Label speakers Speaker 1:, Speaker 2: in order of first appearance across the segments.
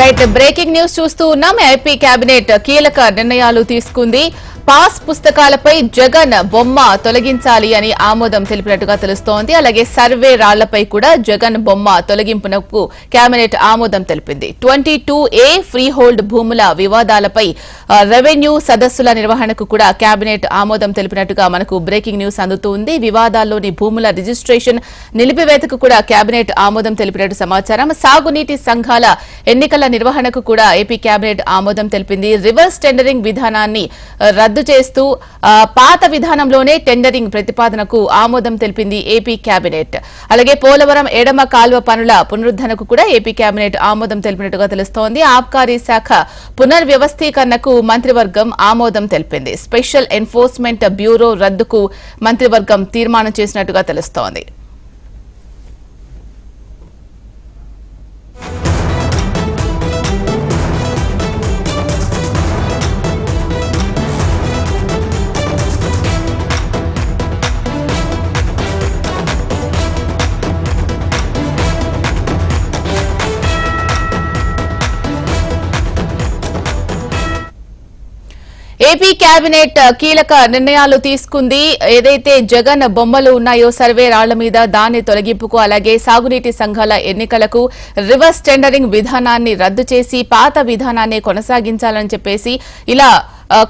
Speaker 1: Right breaking news చూస్తూ ఉన్నాం. AP cabinet కీలక నిర్ణయాలు తీసుకుంది. పాస్ పుస్తకాలపై జగన్ బొమ్మ తొలగించాలి అని ఆమోదం తెలిపినట్టుగా తెలుస్తోంది. అలాగే సర్వే రాళ్ళపై కూడా జగన్ బొమ్మ తొలగింపునకు కేబినెట్ ఆమోదం తెలిపింది. Twenty two A freehold భూముల వివాదాలపై రెవెన్యూ సదస్సుల నిర్వహణకు కూడా కేబినెట్ ఆమోదం తెలిపినట్టుగా మనకు బ్రేకింగ్ న్యూస్ అందుతుంది. వివాదాల్లోని భూముల రిజిస్ట్రేషన్ నిలిపివేతకు కూడా కేబినెట్ ఆమోదం తెలిపినట్టు సమాచారం. సాగునీటి సంఘాల ఎన్నికల నిర్వహణకు కూడా ఏపీ కేబినెట్ ఆమోదం తెలిపింది. రివర్స్ టెండరింగ్ విధానాన్ని రద్దు రద్దు చేస్తూ పాత విధానంలోనే టెండరింగ్ ప్రతిపాదనకు ఆమోదం తెలిపింది ఏపీ కేబినెట్ అలాగే పోలవరం ఎడమ కాల్వ పనుల పునరుద్ధరణకు కూడా ఏపీ కేబినెట్ ఆమోదం తెలిపినట్టుగా తెలుస్తోంది. ఆబ్కారీ శాఖ పునర్వ్యవస్థీకరణకు మంత్రివర్గం ఆమోదం తెలిపింది. స్పెషల్ ఎన్ఫోర్స్మెంట్ బ్యూరో రద్దుకు మంత్రివర్గం తీర్మానం చేసినట్టుగా తెలుస్తోంది. ఏపీ కేబినెట్ కీలక నిర్ణయాలు తీసుకుంది. ఏదైతే జగన్ బొమ్మలు ఉన్నాయో సర్వే రాళ్ళ మీద దాని తొలగింపుకు అలాగే సాగునీటి సంఘాల ఎన్నికలకు రివర్స్ టెండరింగ్ విధానాన్ని రద్దు చేసి పాత విధానాన్ని కొనసాగించాలని చెప్పేసి ఇలా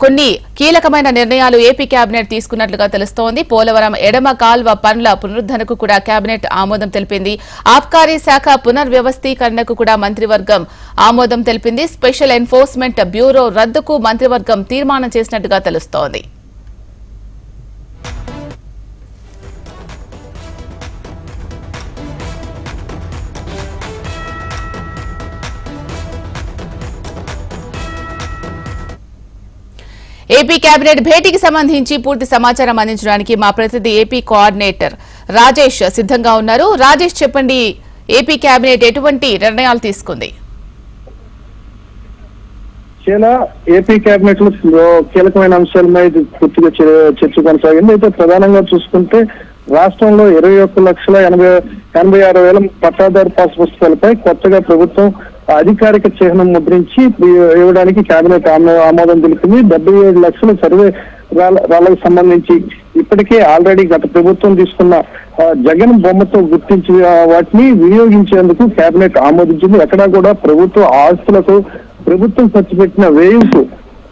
Speaker 1: కొన్ని కీలకమైన నిర్ణయాలు ఏపీ కేబినెట్ తీసుకున్నట్లుగా తెలుస్తోంది. పోలవరం ఎడమ కాల్వ పనుల పునరుద్ధరణకు కూడా కేబినెట్ ఆమోదం తెలిపింది. ఆబ్కారీ శాఖ పునర్వ్యవస్థీకరణకు కూడా మంత్రివర్గం ఆమోదం తెలిపింది. స్పెషల్ ఎన్ఫోర్స్మెంట్ బ్యూరో రద్దుకు మంత్రివర్గం తీర్మానం చేసినట్టుగా తెలుస్తోంది. ఏపీ కేబినెట్ భేటీకి సంబంధించి పూర్తి సమాచారం అందించడానికి మా ప్రతినిధి ఏపీ కోఆర్డినేటర్ రాజేష్ సిద్ధంగా ఉన్నారు. రాజేష్ చెప్పండి ఏపీ కేబినెట్ ఎటువంటి నిర్ణయాలు తీసుకుంది?
Speaker 2: ఏపీ కేబినెట్లో కీలకమైన అంశాలపై ఇది పూర్తిగా చర్చ కొనసాగింది. అయితే ప్రధానంగా చూసుకుంటే రాష్ట్రంలో ఇరవై ఒక్క లక్షల ఎనభై ఎనభై ఆరు వేల పట్టాదారు పాస్ పుస్తకాలపై కొత్తగా ప్రభుత్వం అధికారిక చిహ్నం ముద్రించి ఇవ్వడానికి కేబినెట్ ఆమోదం తెలిపింది డెబ్బై ఏడు లక్షల సర్వే రాళ్ళకు సంబంధించి ఇప్పటికే ఆల్రెడీ గత ప్రభుత్వం తీసుకున్న జగన్ బొమ్మతో గుర్తించి వాటిని వినియోగించేందుకు కేబినెట్ ఆమోదించింది. ఎక్కడా కూడా ప్రభుత్వ ఆస్తులకు ప్రభుత్వం ఖర్చు పెట్టిన వేయింపు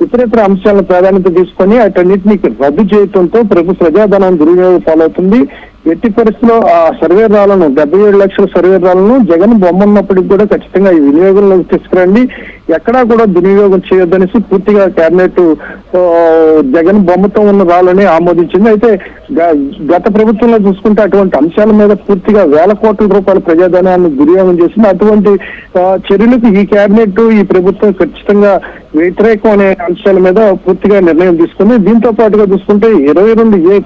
Speaker 2: ఇతరితర అంశాలను ప్రాధాన్యత తీసుకొని అటన్నిటిని రద్దు చేయడంతో ప్రభు ప్రజాధనం దుర్వినియోగం పాలవుతుంది. ఎట్టి పరిస్థితిలో ఆ సర్వే సర్వేరాలను డెబ్బై ఏడు లక్షల సర్వే సర్వేరాలను జగన్ బొమ్మన్నప్పటికి కూడా ఖచ్చితంగా ఈ వినియోగంలోకి తీసుకురండి. ఎక్కడా కూడా దుర్వినియోగం చేయొద్దనేసి పూర్తిగా కేబినెట్ జగన్ బొమ్మతో ఉన్న రాళ్ళని ఆమోదించింది. అయితే గ- గత ప్రభుత్వంలో చూసుకుంటే అటువంటి అంశాల మీద పూర్తిగా వేల కోట్ల రూపాయల ప్రజాధనాన్ని దుర్వినియోగం చేసింది. అటువంటి చర్యలకు ఈ కేబినెట్ ఈ ప్రభుత్వం ఖచ్చితంగా వ్యతిరేకం అనే అంశాల మీద పూర్తిగా నిర్ణయం తీసుకుంది. దీంతో పాటుగా చూసుకుంటే ఇరవై రెండు ఏ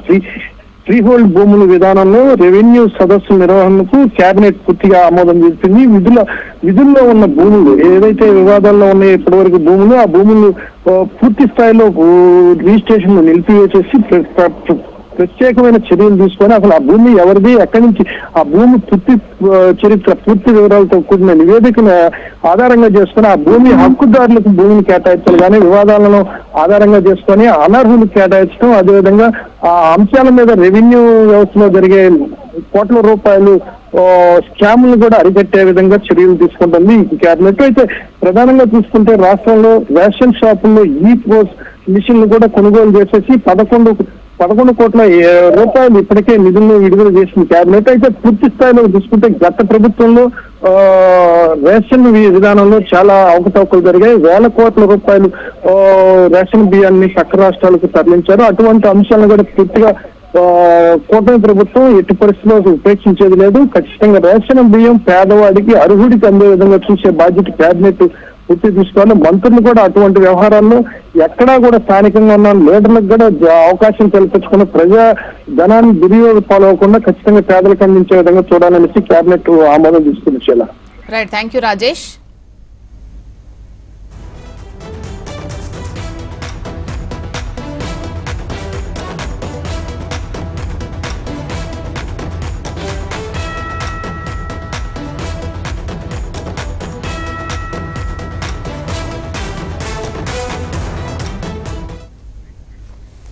Speaker 2: ఫ్రీహోల్డ్ హోల్డ్ భూముల విధానంలో రెవెన్యూ సదస్సు నిర్వహణకు కేబినెట్ పూర్తిగా ఆమోదం చేసింది. విధుల విధుల్లో ఉన్న భూములు ఏదైతే వివాదాల్లో ఉన్నాయో ఇప్పటివరకు భూములు ఆ భూములు పూర్తి స్థాయిలో రిజిస్ట్రేషన్ నిలిపివేసేసి ప్రత్యేకమైన చర్యలు తీసుకొని అసలు ఆ భూమి ఎవరిది ఎక్కడి నుంచి ఆ భూమి పూర్తి చరిత్ర పూర్తి వివరాలతో కూడిన నివేదికను ఆధారంగా చేసుకొని ఆ భూమి హక్కుదారులకు భూమిని కేటాయించాలి. కానీ వివాదాలను ఆధారంగా చేసుకొని అనర్హులు కేటాయించడం అదేవిధంగా ఆ అంశాల మీద రెవెన్యూ వ్యవస్థలో జరిగే కోట్ల రూపాయలు ఆ, స్కామ్లు కూడా అరికట్టే విధంగా చర్యలు తీసుకుంటుంది ఈ అయితే ప్రధానంగా చూసుకుంటే రాష్ట్రంలో రేషన్ షాపుల్లో ఈ పోస్ట్ మిషన్లు కూడా కొనుగోలు చేసేసి పదకొండు పదకొండు కోట్ల రూపాయలు ఇప్పటికే నిధులను విడుదల చేసిన కేబినెట్ అయితే పూర్తి స్థాయిలో చూసుకుంటే గత ప్రభుత్వంలో రేషన్ విధానంలో చాలా అవకతవకలు జరిగాయి. వేల కోట్ల రూపాయలు రేషన్ బియ్యాన్ని పక్క రాష్ట్రాలకు తరలించారు. అటువంటి అంశాలను కూడా పూర్తిగా కూటమి ప్రభుత్వం ఎట్టి పరిస్థితుల్లో ఉపేక్షించేది లేదు. ఖచ్చితంగా రేషన్ బియ్యం పేదవాడికి అర్హుడికి అందే విధంగా చూసే బాధ్యత కేబినెట్ పూర్తి తీసుకోవాలి మంత్రులు కూడా అటువంటి వ్యవహారాల్లో ఎక్కడా కూడా స్థానికంగా ఉన్న లీడర్లకు కూడా అవకాశం కల్పించుకుని ప్రజా ధనాన్ని దుర్యోగ పాలవకుండా ఖచ్చితంగా పేదలకు అందించే విధంగా చూడాలనేసి కేబినెట్ ఆమోదం తీసుకుని చాలా
Speaker 1: రైట్ థ్యాంక్ యూ రాజేష్